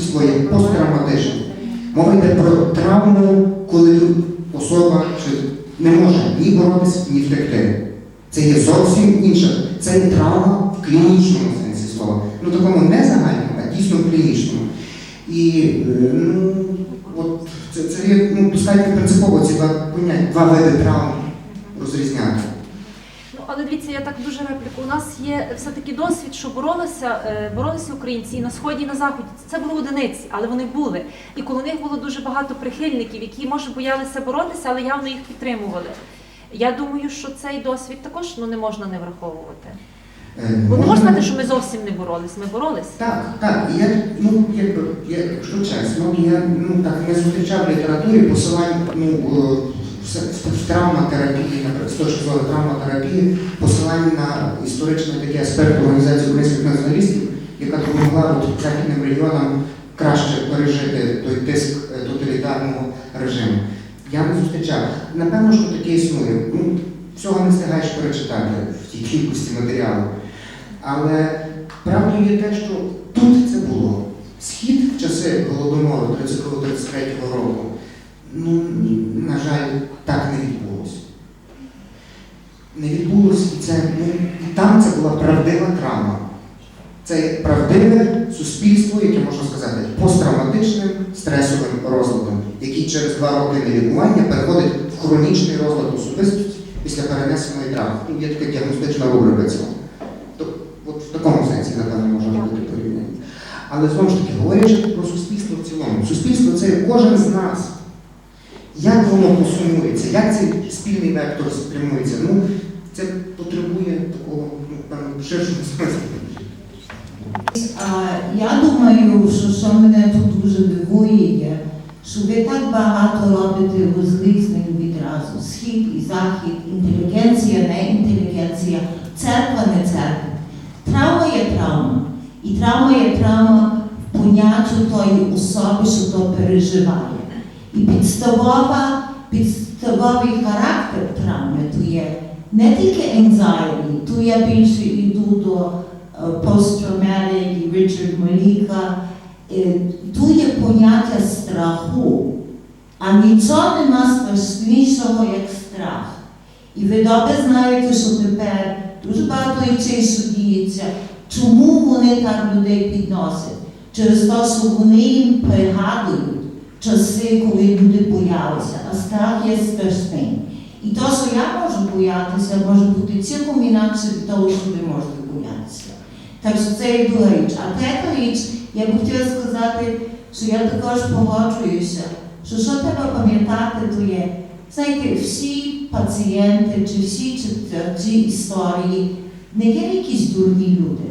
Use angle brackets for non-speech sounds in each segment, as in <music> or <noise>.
суспільство є посттравматичним. Мова йде про травму, коли особа не може ні боротися, ні втекти. Це є зовсім інше. Це є травма в клінічному сенсі слова. Ну такому не загальному, а дійсно клінічному. І е, ну, от це, це є ну, достатньо принципово ці два поняття, два види травм розрізняти. Але дивіться, я так дуже репліку. У нас є все-таки досвід, що боролися, е, боролися українці і на сході, і на заході. Це були одиниці, але вони були. І коло них було дуже багато прихильників, які може боялися боротися, але явно їх підтримували. Я думаю, що цей досвід також ну, не можна не враховувати. Е, Бо не можна- сказати, що ми зовсім не боролись. Ми боролись. Так, так. Я, ну, якби, я, якщо чесно, я ну, так, не зустрічав в літературі посилань ну, в травматерапії, з точки зору травматерапії, посилань на історичний такий аспект організації українських націоналістів, яка допомогла західним регіонам краще пережити той тиск тоталітарного режиму. Я не зустрічав. Напевно, що таке існує. Ну, всього не встигаєш перечитати в тій кількості матеріалу. Але правдою є те, що тут це було. Схід в часи Голодомору 32-33 року, ну, на жаль, так не відбулося. Не відбулося, і це, ну, і там це була правдива травма. Це правдиве суспільство, яке можна сказати, посттравматичним стресовим розладом, який через два роки нелікування переходить в хронічний розлад особистості після перенесеної травми. Ну, Є така діагностична рубрика цього. То, от в такому сенсі, напевно, можна робити порівняння. Але знову ж таки, говорячи про суспільство в цілому, суспільство це кожен з нас. Як воно посумується, як цей спільний вектор спрямується, ну, це потребує такого ну, ширшого смислу. Я думаю, що, що мене тут дуже дивує, що ви так багато робите розрізнень відразу. Схід і захід, інтелігенція, не інтелігенція, церква, не церква. Травма є травма. І травма є травма в поняттю тої особи, що то переживає. І підставова, підставовий характер травми то є не тільки anxiety, то я більше йду до post-traumatic і Річард Маліка, е, тут є поняття страху, а нічого нема страшнішого, як страх. І ви добре знаєте, що тепер дуже багато речей, що чому вони так людей підносять? Через те, що вони їм пригадують часи, коли люди боялися, а страх є страшний. І то, що я можу боятися, може бути цілком інакше від того, що ви можете боятися. Так що це є друга річ. А третя річ, я б хотіла сказати, що я також погоджуюся, що що треба пам'ятати, то є, знаєте, всі пацієнти чи всі читачі історії не є якісь дурні люди.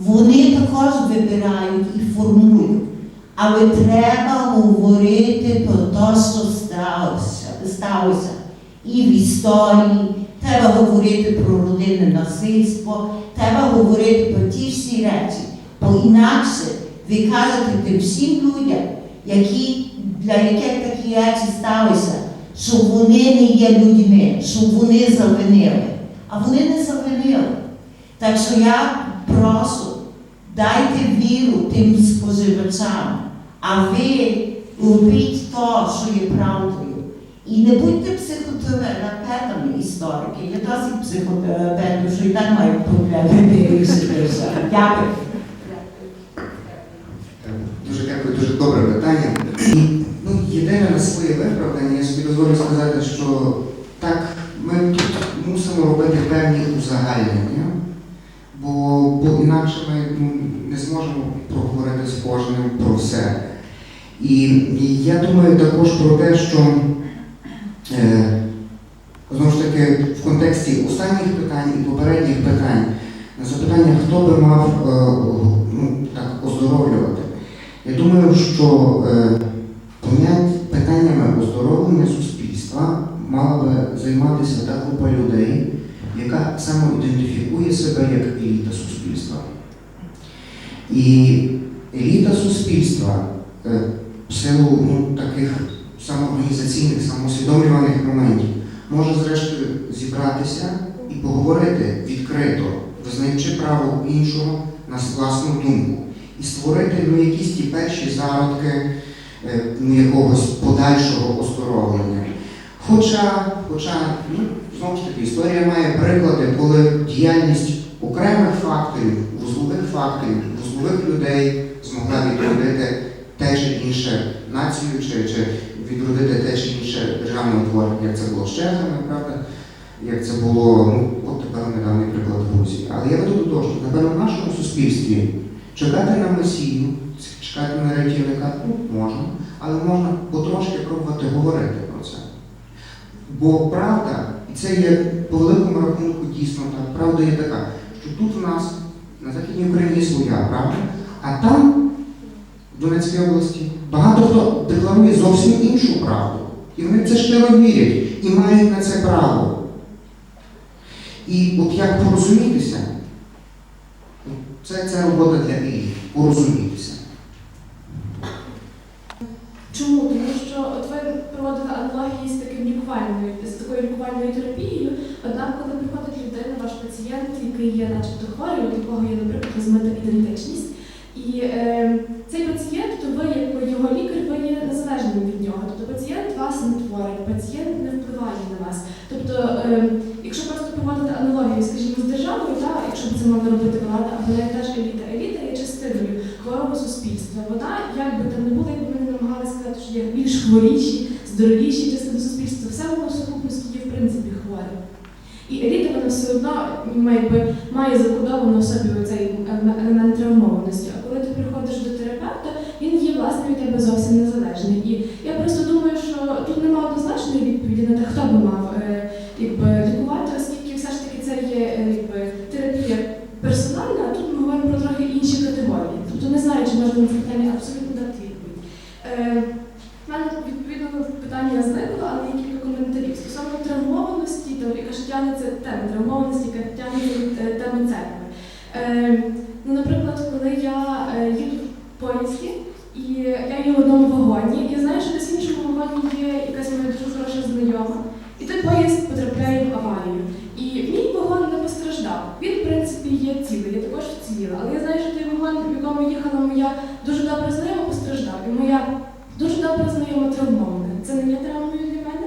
Вони також вибирають і формують. Але треба говорити про те, що сталося, сталося. І в історії, треба говорити про родинне насильство, треба говорити про ті всі речі. Бо інакше ви кажете тим всім людям, які, для яких такі речі сталися, що вони не є людьми, що вони завинили. А вони не завинили. Так що я прошу, дайте віру тим споживачам, а ви робіть то, що є правдою. І не будьте психотерапевтами історики. Я досить психотерапевтів, що і так маю проблеми вирішити. Дякую. Дуже дякую, дуже добре питання. Ну, єдине на своє виправдання, я собі дозволю сказати, що так, ми тут мусимо робити певні узагальнення, бо, бо інакше ми ну, не зможемо проговорити з кожним про все. І, я думаю також про те, що е, знову ж таки в контексті останніх питань і попередніх питань на запитання, хто би мав е, ну, так, оздоровлювати. Я думаю, що е, понять питаннями оздоровлення суспільства мала би займатися та група людей, яка самоідентифікує себе як еліта суспільства. І еліта суспільства е, в силу ну, таких самоорганізаційних, самоусвідомлюваних моментів може зрештою зібратися і поговорити відкрито, визнаючи право іншого на власну думку. і створити ну, якісь ті перші зародки е, ну, якогось подальшого оздоровлення. Хоча, хоча ну, знову ж таки, історія має приклади, коли діяльність окремих факторів, вузлових факторів, вузлових людей змогла відродити те чи інше націю, чи, чи відродити те чи інше державне утворення, як це було з чехами, правда? Як це було, ну, от тепер недавній приклад Грузії. Але я веду до того, що напевно в нашому суспільстві чекати на Месію, чекати на рятівника, ну, можна, але можна потрошки пробувати говорити про це. Бо правда, і це є по великому рахунку дійсно так, правда є така, що тут в нас на Західній Україні своя правда, а там, в Донецькій області, багато хто декларує зовсім іншу правду. І вони це щиро вірять і мають на це право. І от як порозумітися, це, це робота для еліт, порозумітися. Чому? Тому що от ви проводили аналогії з таким лікувальною, з такою лікувальною терапією. Однак, коли приходить людина, ваш пацієнт, який є начебто хворий, у якого є, наприклад, розмита ідентичність, і е, ви, як його лікар, ви є незалежним від нього. Тобто пацієнт вас не творить, пацієнт не впливає на вас. Тобто, е, якщо просто проводити аналогію, скажімо, з державою, та, якщо б це мала робити влада, або навіть теж еліта, еліта є частиною хворого суспільства. Вона, як би там не було, якби ми не намагалися сказати, що є більш хворіші, здоровіші частини суспільства, все воно в сукупності є в принципі хворе. І еліта вона все одно якби, має закодовано в собі цей елемент травмованості. А коли ти приходиш до терапевта, він є власне від тебе зовсім незалежний. І я просто думаю, що тут немає однозначної відповіді на те, хто би мав е, якби, лікувати, оскільки все ж таки це є е, якби, терапія персональна, а тут ми говоримо про трохи інші категорії. Тобто не знаю, чи можна на питання абсолютно дати відповідь. Е, в мене відповідно питання зникло, але є кілька коментарів. Стосовно травмованості, там, яка ж тягнеться тема травмованості, яка тягнеться від е, теми церкви. Е, ну, наприклад, коли я е, їду в поїзді, і я є в одному вагоні, я знаю, що десь в іншому вагоні є якась моя дуже хороша знайома, і той поїзд потрапляє в аварію. І мій вагон не постраждав. Він, в принципі, є цілий, я також вціліла. Але я знаю, що той вагон, в якому їхала моя дуже добра знайома, постраждав. І моя дуже добра знайома травмована. Це не є травмою для мене?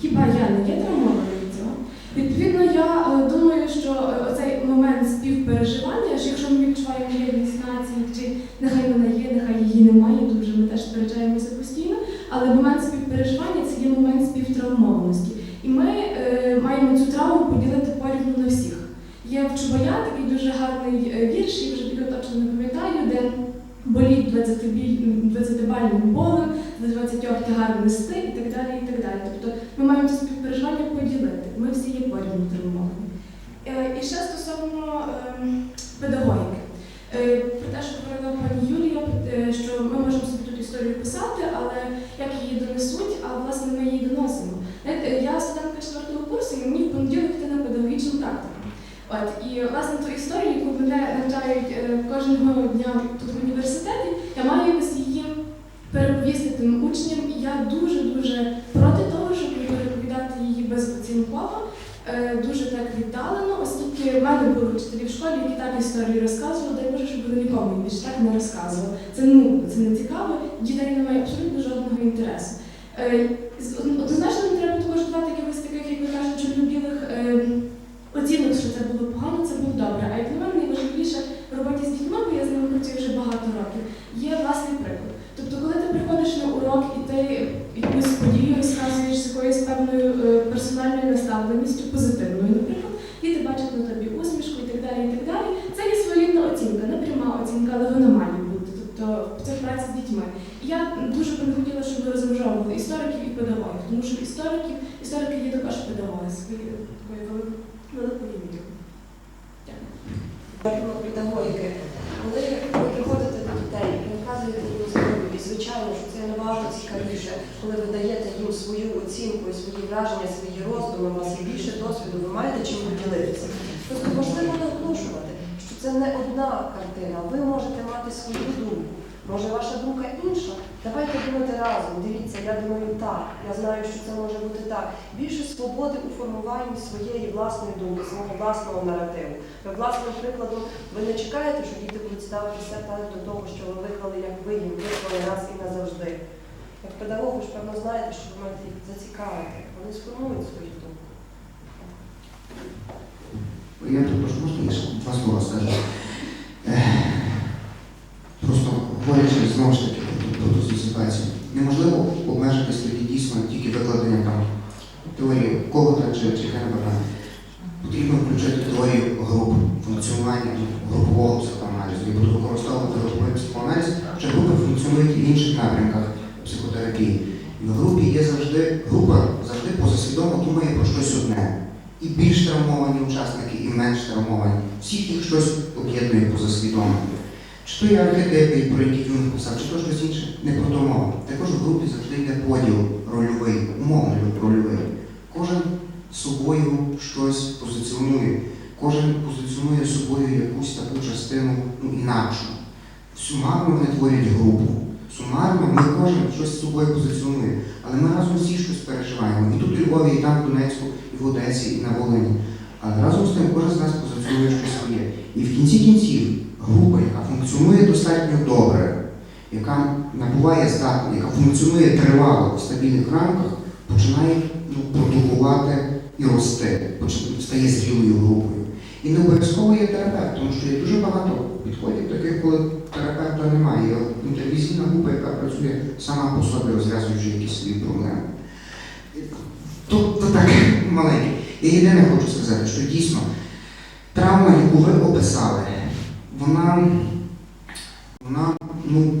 Хіба я не є травмованою від цього? Відповідно, я е, думаю, що е, оцей момент співпереживання, що якщо ми відчуваємо єдність нації, чи нехай вона є, нехай її немає, дуже ми теж сперечаємося постійно, але момент співпереживання це є момент співтравмованості. І ми е, маємо цю травму поділити порівну на всіх. Є в Чубая такий дуже гарний е, вірш, я вже піду точно не пам'ятаю, де боліть 20 біль- 20-бальним болем, за 20 тягар нести і так далі. і так далі. Тобто ми маємо це співпереживання поділити. Ми всі є порівну травмовані. Е, І ще стосовно ем, педагогіки. Е, Про те, що говорила пані Юлія, е, що ми можемо собі тут історію писати, але як її донесуть, а власне ми її доносимо. Я студентка четвертого курсу, і мені в понеділок йти на педагогічну практику. От, і власне ту історію, яку мене навчають кожного дня тут в університеті, я маю переповісти тим учням, і я дуже-дуже проти того, щоб переповідати її безоцінково, е, дуже так віддалено, оскільки в мене були вчителі в школі, які так історії розказували, дай Боже, щоб вони нікому більше так не розказували. Це ну, це не цікаво, дітей немає абсолютно жодного інтересу. Е, Однозначно не треба також давати якихось таких, як ви кажете, чорно-білих е, оцінок, що це було погано, це було добре. А як на мене найважливіше в роботі з дітьми, бо я з ними працюю вже багато років, є власний приклад. Тобто, коли приходиш і ти якусь подію розказуєш з якоюсь певною е, персональною наставленістю, позитивною, наприклад, діти бачать на тобі усмішку і так далі, і так далі. Це є своєрідна оцінка, не пряма оцінка, але вона має бути. Тобто це праця з дітьми. І я дуже б не хотіла, щоб ви розмежовували істориків і педагогів, тому що істориків, історики є також педагоги з такою такою великою великою мірою. Дякую. Говоримо педагогіки. Коли ви приходите до дітей і розказуєте їм історію, і звичайно, що це набагато цікавіше, коли ви даєте їм свою оцінку, і свої враження, свої роздуми, у вас є більше досвіду, ви маєте чим поділитися. Тобто важливо наголошувати, що це не одна картина, ви можете мати свою думку. Може, ваша думка інша? Давайте думати разом. Дивіться, я думаю так. Я знаю, що це може бути так. Більше свободи у формуванні своєї власної думки, свого власного наративу. Ви власним прикладом ви не чекаєте, що діти будуть ставитися так до того, що ви виклали, як ви їм виклали раз і назавжди. Як педагог, ви ж певно знаєте, що ви маєте їх зацікавити. Вони сформують свою думку. Я я ще два слова скажу. Просто говорячи знову ж таки про- цю ситуацію, неможливо обмежитись тоді дійсно тільки викладенням там теорії Когута чи, чи Генберга. Потрібно включити теорію груп, функціонування групового психоаналізу. І буду використовувати груповий психоаналіз, що групи функціонують і в інших напрямках психотерапії. І в групі є завжди, група завжди позасвідомо думає про щось одне. І більш травмовані учасники, і менш травмовані. Всіх їх щось об'єднує позасвідомо. Чи то є архетипи, про які він писав, чи то щось інше, не про мова. Також в групі завжди йде поділ рольовий, умовно рольовий. Кожен собою щось позиціонує. Кожен позиціонує собою якусь таку частину ну, інакшу. Сумарно вони творять групу. Сумарно ми кожен щось з собою позиціонує. Але ми разом всі щось переживаємо. І тут Львові, і там в Донецьку, і в Одесі, і на Волині. Але разом з тим кожен з нас позиціонує щось своє. І в кінці кінців група, яка функціонує достатньо добре, яка набуває здатність, яка функціонує тривало в стабільних рамках, починає ну, продукувати і рости, стає зрілою групою. І не обов'язково є терапевт, тому що є дуже багато підходів таких, коли терапевта немає. Інтервізійна група, яка працює сама по собі, розв'язуючи якісь свої проблеми. То, то так <laughs> маленьке. Я єдине хочу сказати, що дійсно травма, яку ви описали, вона, вона ну,